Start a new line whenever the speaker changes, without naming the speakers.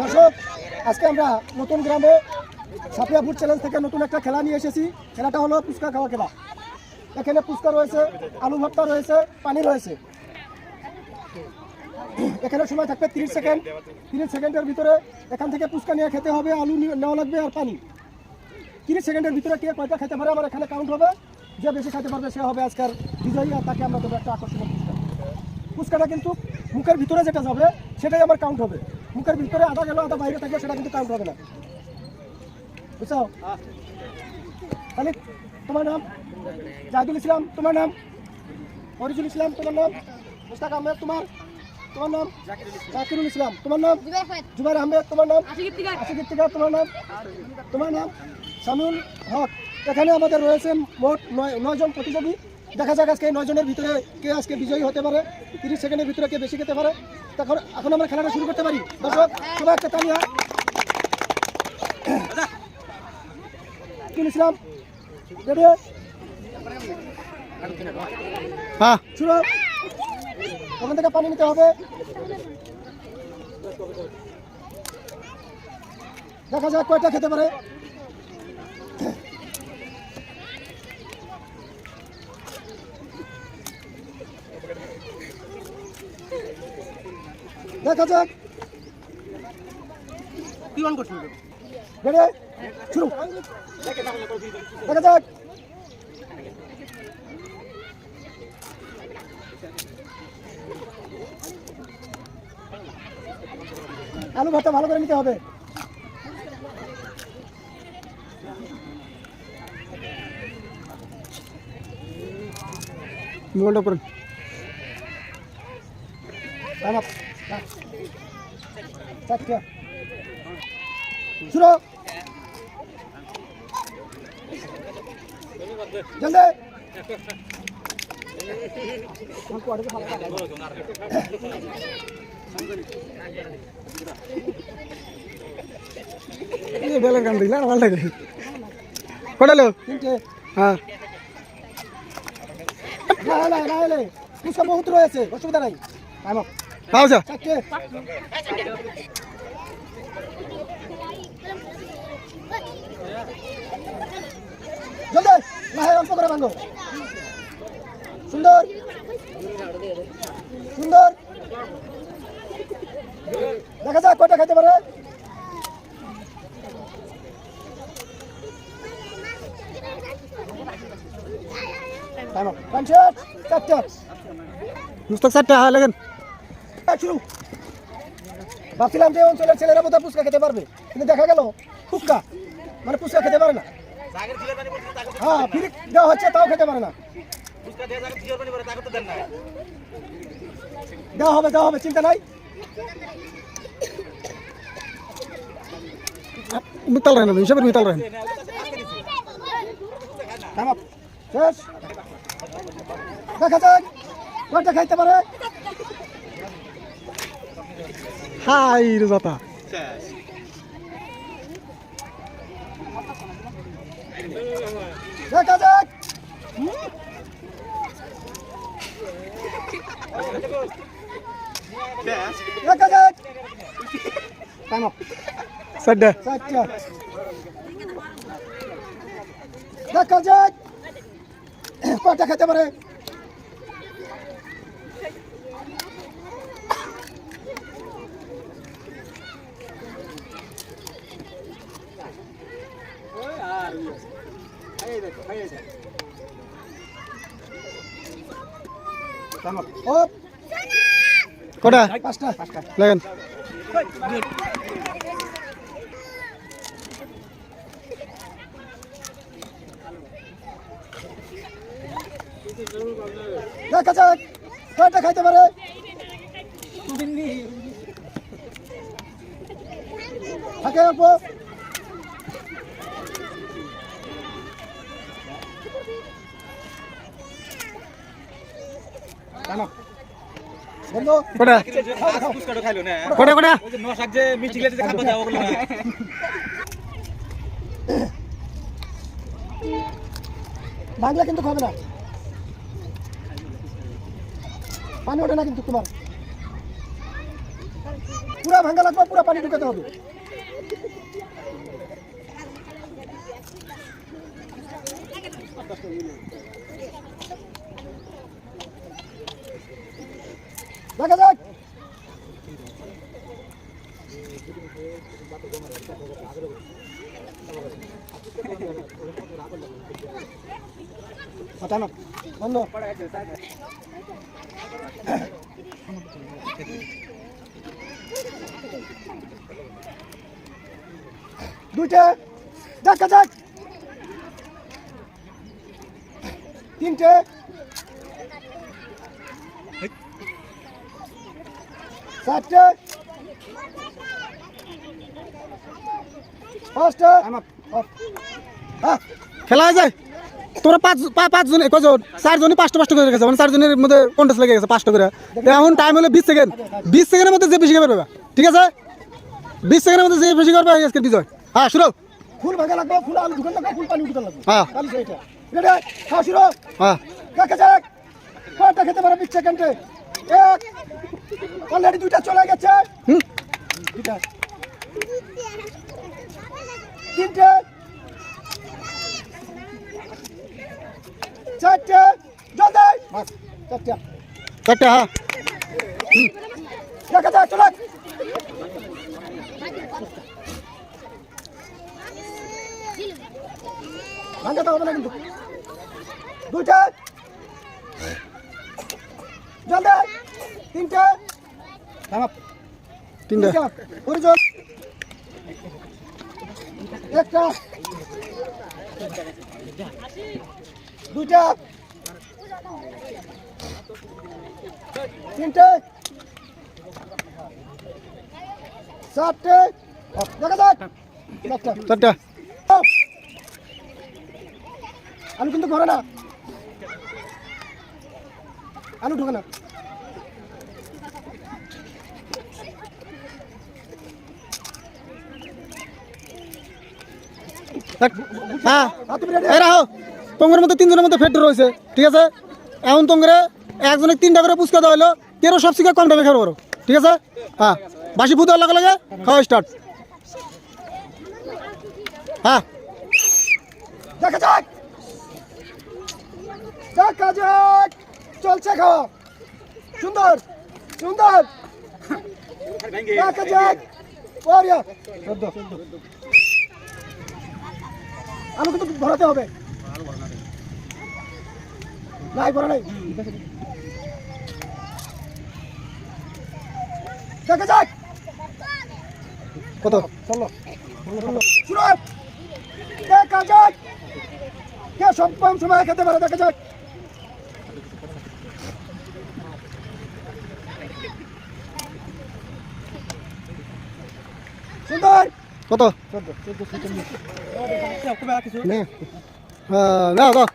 দর্শক, আজকে আমরা নতুন গ্রামে সাপিয়া ফুড চ্যালেঞ্জ থেকে নতুন একটা খেলা নিয়ে এসেছি। খেলাটা হলো পুচকা খাওয়া খেলা। এখানে পুচকা রয়েছে, আলু ভর্তা রয়েছে পানি রয়েছে। এখানে সময় থাকবে তিরিশ সেকেন্ড। তিরিশ সেকেন্ডের ভিতরে এখান থেকে পুচকা নিয়ে খেতে হবে, আলু নেওয়া লাগবে আর পানি তিরিশ সেকেন্ডের ভিতরে কে কয়টা খেতে পারে আমার এখানে কাউন্ট হবে। যে বেশি খেতে পারবে সে হবে আজকের বিজয়ী, আর তাকে আমরা দেবো একটা আকর্ষণীয় পুরস্কার পুচকাটা কিন্তু মুখের ভিতরে যেটা যাবে সেটাই আমার কাউন্ট হবে। মুখের ভিতরে আধা গেল আধা বাইরে থাকলে সেটা কিন্তু কাউন্ট হবে না। বুঝছ? তাহলে তোমার নাম? জাহিদুল ইসলাম তোমার নাম? ফরিজুল ইসলাম তোমার নাম? মুস্তাক আহমেদ তোমার? তোমার নাম? জাকিরুল ইসলাম তোমার নাম? জুবাইর আহমেদ। তোমার নাম? আশিক তোমার নাম? তোমার নাম? শামিউল হক। এখানে আমাদের রয়েছে মোট নয় নয়জন প্রতিযোগী। দেখা যাক আজকে এই নয়জনের ভিতরে কে আজকে বিজয়ী হতে পারে তিরিশ সেকেন্ডের ভিতরে কে বেশি খেতে পারে। তখন এখন আমরা খেলাটা শুরু করতে পারি। দর্শক সবাই একটা তালিয়া ইসলাম রেডি
হ্যাঁ।
শুরু ওখান থেকে পানি নিতে হবে। দেখা যাক কয়টা খেতে পারে। দেখা যাক। শুরু। দেখা যাক। আলু ভর্তা ভালো করে নিতে হবে।
মোবাইলটা করেন.
চারটে শুরু জলদি
ভালো লাগে কটালো
তিনটে
হ্যাঁ
না না না পুষ্কা বহুত রয়েছে অসুবিধা নাই টাইম
পাওয়া
চারটে জলদি না অল্প করে ভাঙো। সুন্দর। সুন্দর। দেখা যাক কয়টা খেতে পারে। টাইম আপ পঞ্চাশ চারটা।
হ্যাঁ লাগেন
হ্যাঁ, শুরু। ভাবছিলাম যে অঞ্চলের ছেলেরা বোধহয় পুচকা খেতে পারবে কিন্তু দেখা গেল ফুচকা মানে পুচকা খেতে পারে না। হ্যাঁ ফিরি দেওয়া হচ্ছে তাও খেতে পারে না। দেওয়া হবে দেওয়া হবে চিন্তা নাই।
মিতাল রাখেন হিসাবের মিতাল রাখেন
দেখা যাক কয়টা খাইতে পারে।
হাই রে যাতা
দেখা যাক। দেখা যাক। up.
চারটা
চারটা দেখা যাক। কয়টা খেতে পারে।
কটা?
পাঁচটা।
লাগেন।
দেখা যাক কয়টা খাইতে পারে? থাকে অল্প জানো বন্ধু
কটা কটা কটা
বাংলা কিন্তু খাবে না। পানি ওঠে না কিন্তু তোমার। পুরা ভাঙ্গা লাগবে পুরা পানি ঢুকাতে হবে। দেখা যাক হটানো বন্ধ দুইটা দেখা যাক। তিনটে। চারটে পাঁচটা। হ্যাঁ
খেলা হয়ে যায়। তোরা পাঁচ পাঁচজন কজন চারজনই পাঁচটা পাঁচটা করে রেখেছে মানে চারজনের মধ্যে কন্টেস্ট লেগে গেছে পাঁচটা করে। এখন টাইম হলো বিশ সেকেন্ড বিশ সেকেন্ডের মধ্যে যে বেশি করবে ঠিক আছে? বিশ সেকেন্ডের মধ্যে যে বেশি করবে আজকের বিজয়। হ্যাঁ শুরু
ফুল ভাঙা লাগবে ফুল আলু ঢুকান লাগবে ফুল পানি ঢুকান লাগবে।
হ্যাঁ।
রেডি? খাওয়া শুরু
হ্যাঁ।
দেখা যাক কয়টা খেতে পারে বিশ সেকেন্ডে এক অলরেডি দুইটা চলে গেছে। দুইটা। তিনটে। চারটে। জলদি। চারটে।
চারটে হ্যাঁ।
দেখা যাক চলে ভাঙাতে হবে না কিন্তু। দুইটা। জলদি। তিনটে। থামাপ
তিনটে।
তিনটা পরিচয় একটা। দুইটা। তিনটে। চারটে। দেখা যাক। চারটা।
চারটে।
আলু কিন্তু ঘরে না। আলু ঢোকে না।
হ্যাঁ? তোমার মধ্যে তিনজনের মধ্যে ফেট রয়েছে ঠিক আছে? এখন তোমার একজনের তিনটা করে পুচকা দেওয়া হলো তেরো সব শিখে কম টাকা খেতে পারো ঠিক আছে? হ্যাঁ। বাসি ফুদ লাগে লাগে খাওয়া স্টার্ট হ্যাঁ।
দেখা যাক। দেখা যাক। চলছে খাওয়া সুন্দর সুন্দর। দেখা যাক। আলু কিন্তু ভরাতে হবে। নাই ভরা নাই। দেখা যাক।
কত?
সব সময় খেতে পারে সুন্দর।
কত? নে দাও।